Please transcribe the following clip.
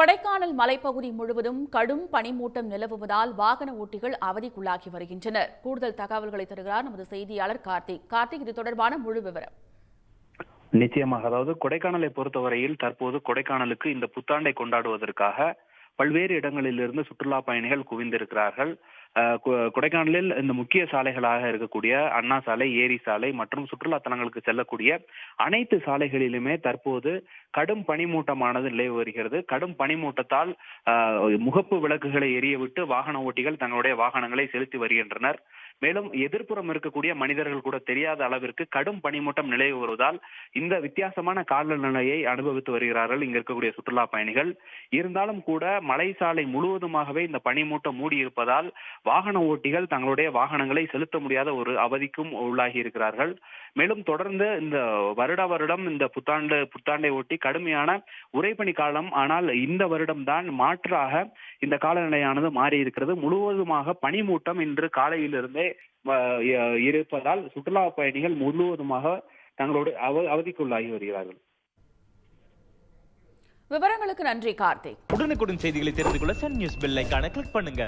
கொடைக்கானல் மலைப்பகுதி முழுவதும் கடும் பனிமூட்டம் நிலவுவதால் வாகன ஓட்டிகள் அவதிக்குள்ளாகி வருகின்றனர். கூடுதல் தகவல்களை தருகிறார் நமது செய்தியாளர் கார்த்திக். கார்த்திக் இது தொடர்பான முழு விவரம். நிச்சயமாக அதாவது கொடைக்கானலை பொறுத்தவரையில் தற்போது கொடைக்கானலுக்கு இந்த புத்தாண்டை கொண்டாடுவதற்காக பல்வேறு இடங்களிலிருந்து சுற்றுலா பயணிகள் குவிந்திருக்கிறார்கள். கொடைக்கானலில் இந்த முக்கிய சாலைகளாக இருக்கக்கூடிய அண்ணா சாலை ஏரி சாலை மற்றும் சுற்றுலா தலங்களுக்கு செல்லக்கூடிய அனைத்து சாலைகளிலுமே தற்போது கடும் பனிமூட்டமானது நிலவி வருகிறது. கடும் பனிமூட்டத்தால் முகப்பு விளக்குகளை எரியவிட்டு வாகன ஓட்டிகள் தங்களுடைய வாகனங்களை செலுத்தி வருகின்றனர். மேலும் எதிர்ப்புறம் இருக்கக்கூடிய மனிதர்கள் கூட தெரியாத அளவிற்கு கடும் பனிமூட்டம் நிலவி வருவதால் இந்த வித்தியாசமான காலநிலையை அனுபவித்து வருகிறார்கள் இங்க இருக்கக்கூடிய சுற்றுலா பயணிகள். இருந்தாலும் கூட மலை சாலை முழுவதுமாகவே இந்த பனிமூட்டம் மூடி இருப்பதால் வாகன ஓட்டிகள் தங்களுடைய வாகனங்களை செலுத்த முடியாத ஒரு அவதிக்கும் உள்ளாகி இருக்கிறார்கள். மேலும் தொடர்ந்து இந்த வருட வருடம் இந்த புத்தாண்டு புத்தாண்டை ஒட்டி கடுமையான உறைபனி காலம். ஆனால் இந்த வருடம் தான் மாற்றாக இந்த காலநிலையானது மாறி இருக்கிறது முழுவதுமாக பனிமூட்டம் இன்று காலையிலிருந்தே இருப்பதால் சுற்றுலா பயணிகள் முழுவதுமாக தங்களோட அவ அவதிக்குள்ளாகி வருகிறார்கள். விவரங்களுக்கு நன்றி கார்த்திக். உடனுக்குடன் செய்திகளை தெரிந்து கொள்ள சன் நியூஸ் பெல் ஐகானை கிளிக் பண்ணுங்க.